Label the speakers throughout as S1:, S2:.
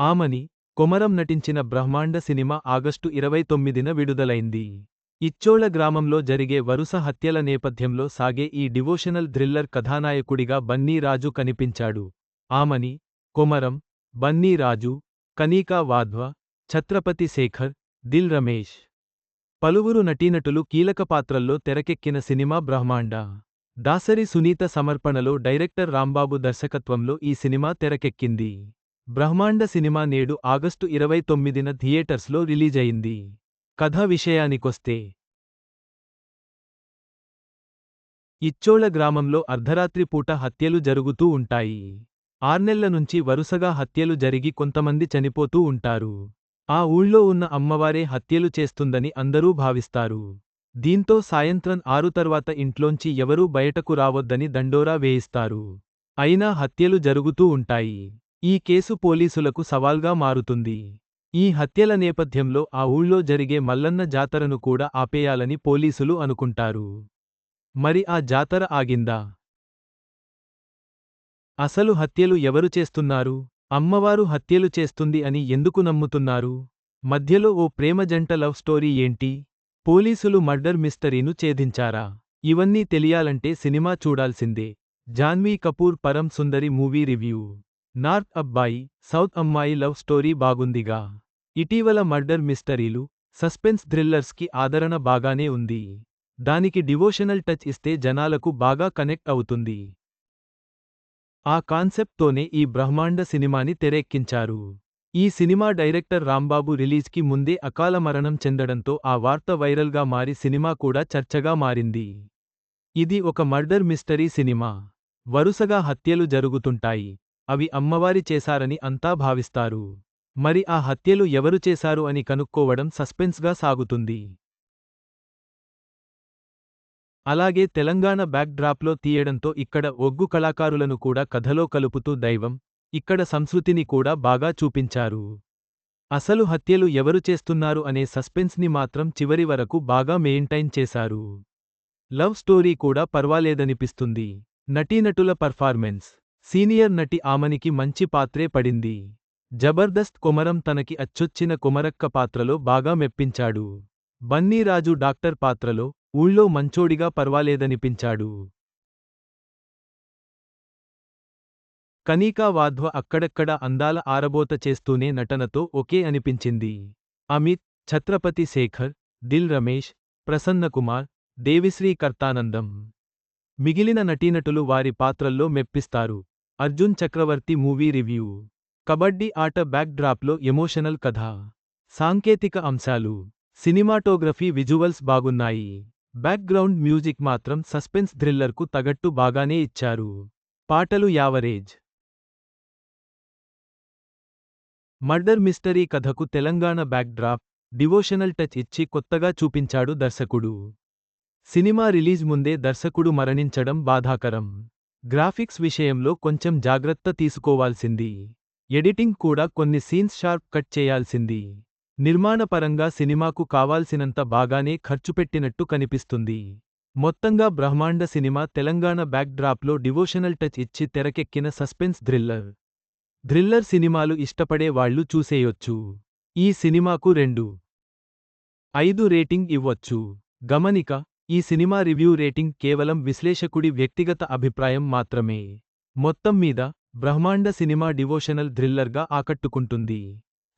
S1: ఆమని కొమరం నటించిన బ్రహ్మాండ cinema August ఇరవై తొమ్మిదిన విడుదలైంది. ఇచ్చోళ గ్రామంలో జరిగే వరుస హత్యల నేపథ్యంలో సాగే ఈ డివోషనల్ థ్రిల్లర్ కథానాయకుడిగా బన్నీ రాజు కనిపించాడు. ఆమని కొమరం బన్నీ రాజు కనీకా వాధ్వ ఛత్రపతి శేఖర్ దిల్ రమేష్. పలువురు నటీనటులు కీలక పాత్రల్లో తెరకెక్కిన సినిమా బ్రహ్మాండ. దాసరి సునీత సమర్పణలో డైరెక్టర్ రాంబాబు దర్శకత్వంలో ఈ సినిమా తెరకెక్కింది. బ్రహ్మాండ సినిమా నేడు ఆగస్టు ఇరవై తొమ్మిదిన థియేటర్స్లో రిలీజయింది. కథ విషయానికొస్తే ఇచ్చోళ గ్రామంలో అర్ధరాత్రి పూట హత్యలు జరుగుతూ ఉంటాయి. ఆర్నెళ్ళ నుంచి వరుసగా హత్యలు జరిగి కొంతమంది చనిపోతూ ఉంటారు. ఆ ఊళ్ళో ఉన్న అమ్మవారే హత్యలు చేస్తుందని అందరూ భావిస్తారు. దీంతో సాయంత్రం ఆరు తర్వాత ఇంట్లోంచి ఎవరూ బయటకు రావొద్దని దండోరా వేయిస్తారు. అయినా హత్యలు జరుగుతూ ఉంటాయి. ఈ కేసు పోలీసులకు సవాల్గా మారుతుంది. ఈ హత్యల నేపథ్యంలో ఆ ఊళ్ళో జరిగే మల్లన్న జాతరను కూడా ఆపేయాలని పోలీసులు అనుకుంటారు. మరి ఆ జాతర ఆగిందా? అసలు హత్యలు ఎవరు చేస్తున్నారు? అమ్మవారు హత్యలు చేస్తుంది అని ఎందుకు నమ్ముతున్నారు? మధ్యలో ఓ ప్రేమ జంట లవ్ స్టోరీ ఏంటి? పోలీసులు మర్డర్ మిస్టరీను ఛేదించారా? ఇవన్నీ తెలియాలంటే సినిమా చూడాల్సిందే. Janhvi Kapoor Param Sundari movie review. North అబ్బాయి సౌత్ అమ్మాయి లవ్ స్టోరీ బాగుందిగా. ఇటీవల మర్డర్ మిస్టరీలు సస్పెన్స్ థ్రిల్లర్స్కి ఆదరణ బాగానే ఉంది. దానికి డివోషనల్ టచ్ ఇస్తే జనాలకు బాగా కనెక్ట్ అవుతుంది. ఆ కాన్సెప్ట్తోనే ఈ బ్రహ్మాండ సినిమాని తెరెక్కించారు ఈ సినిమా డైరెక్టర్ రాంబాబు రిలీజ్కి ముందే అకాల మరణం చెందడంతో ఆ వార్త వైరల్గా మారి సినిమా కూడా చర్చగా మారింది. ఇది ఒక మర్డర్ మిస్టరీ సినిమా. వరుసగా హత్యలు జరుగుతుంటాయి. అవి అమ్మవారి చేశారని అంతా భావిస్తారు. మరి ఆ హత్యలు ఎవరు చేశారు అని కనుక్కోవడం సస్పెన్స్గా సాగుతుంది. అలాగే తెలంగాణ బ్యాక్ డ్రాప్లో తీయడంతో ఇక్కడ ఒగ్గు కళాకారులను కూడా కథలో కలుపుతూ దైవం ఇక్కడ సంస్కృతిని కూడా బాగా చూపించారు. అసలు హత్యలు ఎవరు చేస్తున్నారు అనే సస్పెన్స్ని మాత్రం చివరి వరకు బాగా మెయింటైన్ చేశారు. లవ్ స్టోరీ కూడా పర్వాలేదనిపిస్తుంది. నటీనటుల పర్ఫార్మెన్స్. సీనియర్ నటి ఆమనికి మంచి పాత్రే పడింది. జబర్దస్త్ కొమరం తనకి అచ్చొచ్చిన కుమరక్క పాత్రలో బాగా మెప్పించాడు. బన్నీరాజు డాక్టర్ పాత్రలో ఊళ్ళో మంచోడిగా పర్వాలేదనిపించాడు. కనీకా వాధ్వ అక్కడక్కడ అందాల ఆరబోత చేస్తూనే నటనతో ఒకే అనిపించింది. అమిత్ ఛత్రపతి శేఖర్ దిల్ రమేష్ ప్రసన్నకుమార్ దేవిశ్రీ కర్తానందం. మిగిలిన నటీనటులు వారి పాత్రల్లో మెప్పిస్తారు. Arjun Chakravarthy movie review. Kabaddi ఆట బ్యాక్ డ్రాప్లో ఎమోషనల్ కథ. సాంకేతిక అంశాలు. సినిమాటోగ్రఫీ విజువల్స్ బాగున్నాయి. బ్యాక్గ్రౌండ్ మ్యూజిక్ మాత్రం సస్పెన్స్ థ్రిల్లర్కు తగట్టు బాగానే ఇచ్చారు. పాటలు యావరేజ్. మర్డర్ మిస్టరీ కథకు తెలంగాణ బ్యాక్డ్రాప్ డివోషనల్ టచ్ ఇచ్చి కొత్తగా చూపించాడు దర్శకుడు. సినిమా రిలీజ్ ముందే దర్శకుడు మరణించడం బాధాకరం. గ్రాఫిక్స్ విషయంలో కొంచెం జాగ్రత్త తీసుకోవాల్సింది. ఎడిటింగ్ కూడా కొన్ని సీన్స్ షార్ప్ కట్ చేయాల్సింది. నిర్మాణపరంగా సినిమాకు కావాల్సినంత బాగానే ఖర్చుపెట్టినట్టు కనిపిస్తుంది. మొత్తంగా బ్రహ్మాండ సినిమా తెలంగాణ బ్యాక్డ్రాప్లో డివోషనల్ టచ్ ఇచ్చి తెరకెక్కిన సస్పెన్స్ థ్రిల్లర్. థ్రిల్లర్ సినిమాలు ఇష్టపడే వాళ్ళు చూసేయొచ్చు. ఈ సినిమాకు రెండు. ఐదు రేటింగ్ ఇవ్వొచ్చు. గమనిక ఈ సినిమా రివ్యూ రేటింగ్ కేవలం విశ్లేషకుడి వ్యక్తిగత అభిప్రాయం మాత్రమే. మొత్తం మీద బ్రహ్మాండ సినిమా డివోషనల్ థ్రిల్లర్గా ఆకట్టుకుంటుంది.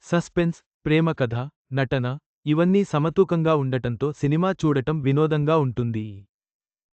S1: సస్పెన్స్ ప్రేమ కథ నటన ఇవన్నీ సమతూకంగా ఉండటంతో సినిమా చూడటం వినోదంగా ఉంటుంది.